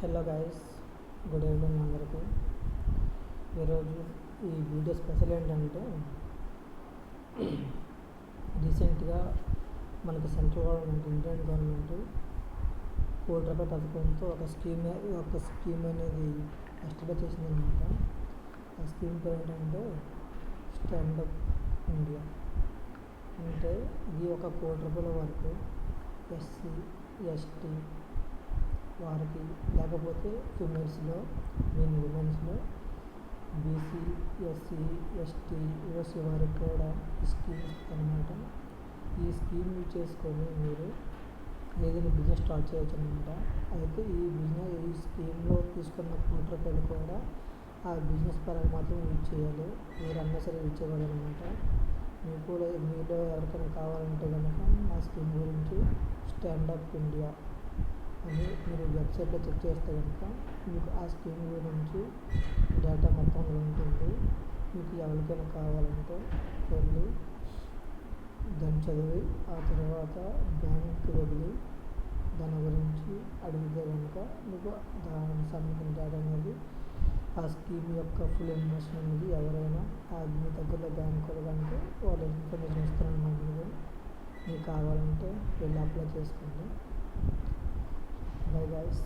Hello guys good evening అందరికీ. ఈరోజు ఈ వీడియో స్పెషల్ ఏంటంటే రీసెంట్గా మనకి సెంట్రల్ గవర్నమెంట్ ఇండియన్ గవర్నమెంట్ కోటి రూపాయల పథకంతో ఒక స్కీమ్ ఒక స్కీమ్ అనేది ఎస్టాబ్లిష్ చేసిందనమాట. ఆ స్కీమ్ పేరు ఏంటంటే స్టాండప్ ఇండియా. అంటే ఇది ఒక కోటి రూపాయల వరకు ఎస్సీ ఎస్టీ వారికి లేకపోతే ఫిమేల్స్లో మీన్ ఉమెన్స్లో బీసీ ఎస్సీ ఎస్టీ ఓసీ వారికి కూడా ఈ స్కీమ్ ఇస్తుందన్నమాట ఈ స్కీమ్ యూజ్ చేసుకొని మీరు ఏదైనా బిజినెస్ స్టార్ట్ చేయొచ్చు అనమాట అయితే ఈ బిజినెస్ ఈ స్కీమ్లో తీసుకున్న కోటి రూపాయలు కూడా ఆ బిజినెస్ పరంగా మాత్రం యూజ్ చేయాలి. మీరన్నా సరే యూజ్ చేయకూడదు అనమాట మీకు కూడా మీలో ఎవరికైనా కావాలంటే కనుక ఆ స్కీమ్ గురించి స్టాండప్ ఇండియా అని మీరు వెబ్సైట్లో చెక్ చేస్తే కనుక మీకు ఆ స్కీమ్ గురించి డేటా మొత్తం ఉంటుంది మీకు ఎవరికైనా కావాలంటే వెళ్ళి దాన్ని చదివి ఆ తర్వాత బ్యాంక్కి వెళ్ళి దాని గురించి అడిగితే కనుక మీకు దానికి సంబంధించిన డేటా అనేది ఆ స్కీమ్ యొక్క ఫుల్ ఇన్ఫర్మేషన్ అనేది ఎవరైనా మీ దగ్గరలో బ్యాంక్ వాళ్ళంటే వాళ్ళు ఇన్ఫర్మేషన్ ఇస్తారన్నమాట. మీరు మీకు కావాలంటే వెళ్ళి అప్లై చేసుకోండి. By guys